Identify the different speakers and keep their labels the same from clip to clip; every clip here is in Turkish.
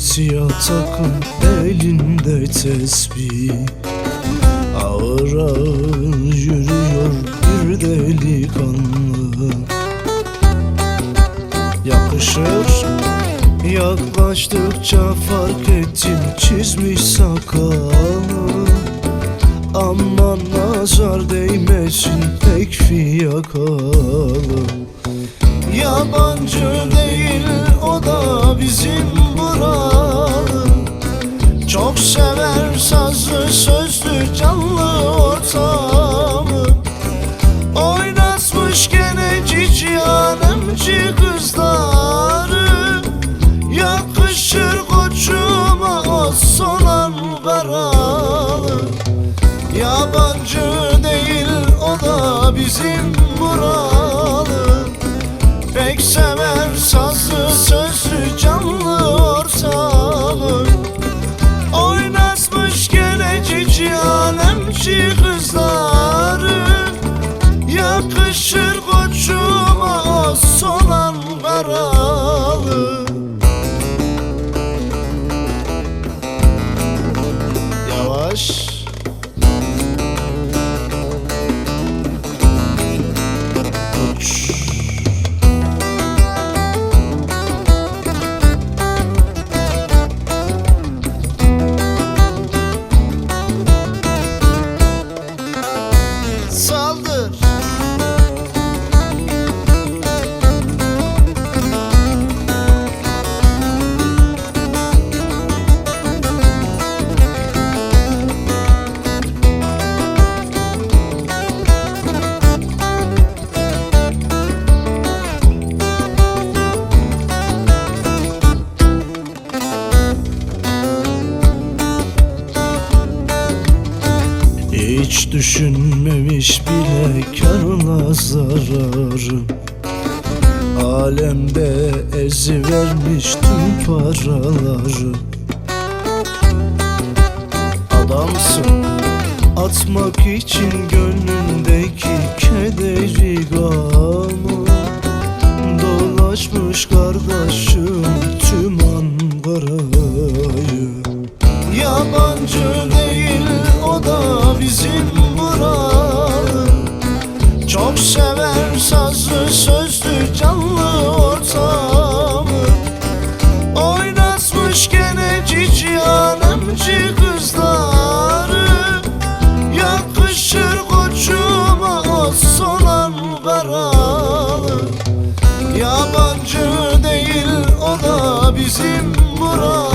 Speaker 1: Siyah takım elinde tesbih. Ağır ağır yürüyor bir delikanlı. Yakışır Yaklaştıkça fark ettim çizmiş sakalı Aman nazar değmesin pek fiyakalı bizim buralı. Çok sever sazlı sözlü canlı ortamı. Oynatmış gene cici alemci kızları. Yakışır koçuma o sonan karalı Yabancı değil o da bizim canlı ortamı Oynatmış gene cici alemci kızları. Yakışır koçuma solan karalı Yavaş düşünmemiş bile karla zararı Alemde ezi vermiş tüm paraları Adamsın atmak için gönlündeki kederi gamı. Dolaşmış kardeşim tüm Ankara'yı. Yabancı değil o da bizim sever sazlı sözlü canlı ortamı. Oynatmış gene cici alemci kızları. Yakışır koçuma o solan karalı. Yabancı değil o da bizim buralı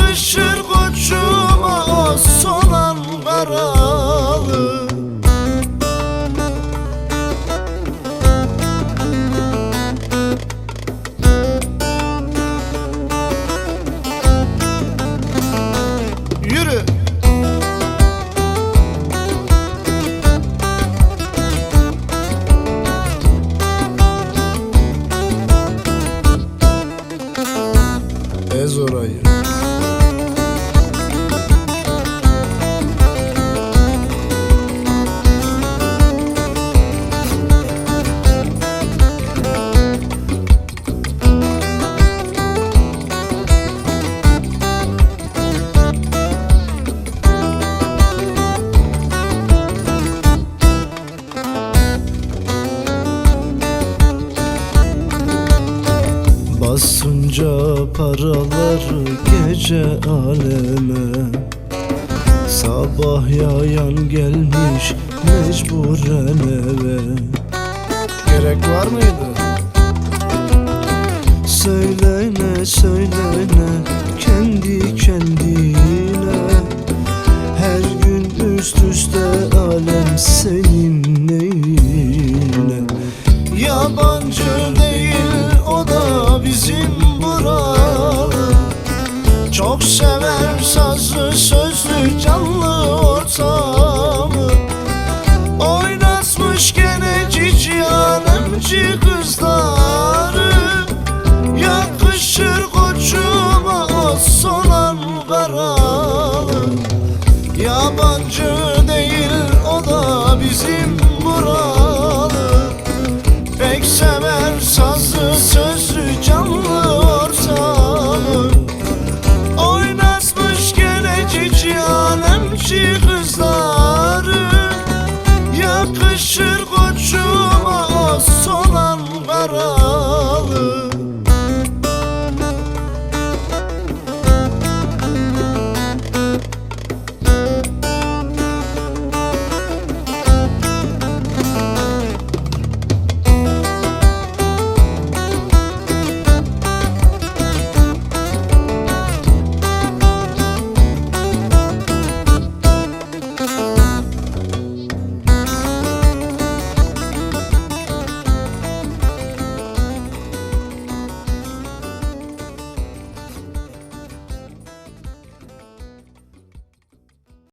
Speaker 1: Yakışır koçuma o solan karalı Yürü. Ez orayı Paraları gece aleme. Sabah yayan gelmiş mecburen eve. Gerek var mıydı? Söylene söylene kendi kendine. Her gün üst üste alem senin sever sazlı sözlü canlı ortamı. Oynatmış gene cici alemci kızları. Yakışır